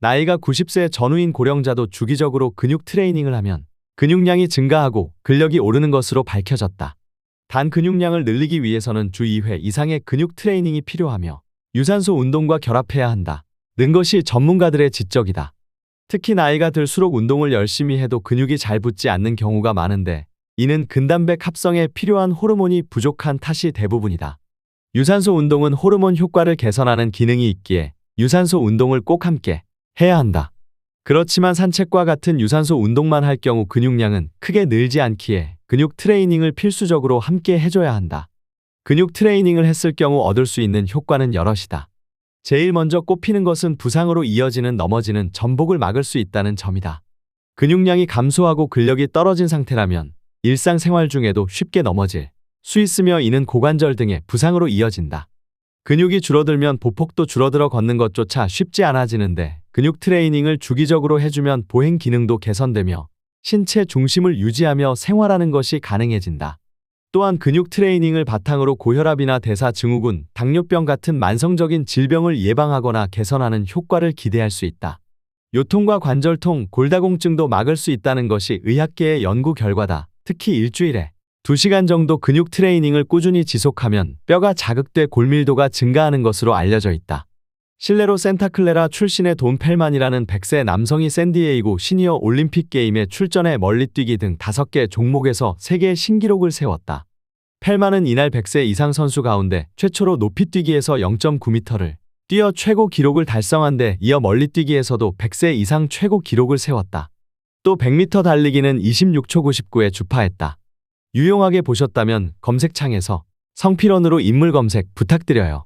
나이가 90세 전후인 고령자도 주기적으로 근육 트레이닝을 하면 근육량이 증가하고 근력이 오르는 것으로 밝혀졌다. 단 근육량을 늘리기 위해서는 주 2회 이상의 근육 트레이닝이 필요하며 유산소 운동과 결합해야 한다. 는 것이 전문가들의 지적이다. 특히 나이가 들수록 운동을 열심히 해도 근육이 잘 붙지 않는 경우가 많은데 이는 근단백 합성에 필요한 호르몬이 부족한 탓이 대부분이다. 유산소 운동은 호르몬 효과를 개선하는 기능이 있기에 유산소 운동을 꼭 함께 해야 한다. 그렇지만 산책과 같은 유산소 운동만 할 경우 근육량은 크게 늘지 않기에 근육 트레이닝을 필수적으로 함께 해줘야 한다. 근육 트레이닝을 했을 경우 얻을 수 있는 효과는 여럿이다. 제일 먼저 꼽히는 것은 부상으로 이어지는 넘어지는 전복을 막을 수 있다는 점이다. 근육량이 감소하고 근력이 떨어진 상태라면 일상생활 중에도 쉽게 넘어질 수 있으며 이는 고관절 등의 부상으로 이어진다. 근육이 줄어들면 보폭도 줄어들어 걷는 것조차 쉽지 않아지는데 근육 트레이닝을 주기적으로 해주면 보행 기능도 개선되며 신체 중심을 유지하며 생활하는 것이 가능해진다. 또한 근육 트레이닝을 바탕으로 고혈압이나 대사 증후군, 당뇨병 같은 만성적인 질병을 예방하거나 개선하는 효과를 기대할 수 있다. 요통과 관절통, 골다공증도 막을 수 있다는 것이 의학계의 연구 결과다. 특히 일주일에 2시간 정도 근육 트레이닝을 꾸준히 지속하면 뼈가 자극돼 골밀도가 증가하는 것으로 알려져 있다. 실내로 센타클레라 출신의 돈 펠만이라는 100세 남성이 샌디에이고 시니어 올림픽 게임에 출전해 멀리뛰기 등 5개 종목에서 세계 신기록을 세웠다. 펠만은 이날 100세 이상 선수 가운데 최초로 높이뛰기에서 0.9m를 뛰어 최고 기록을 달성한 데 이어 멀리뛰기에서도 100세 이상 최고 기록을 세웠다. 또 100m 달리기는 26초 99에 주파했다. 유용하게 보셨다면 검색창에서 성필원으로 인물 검색 부탁드려요.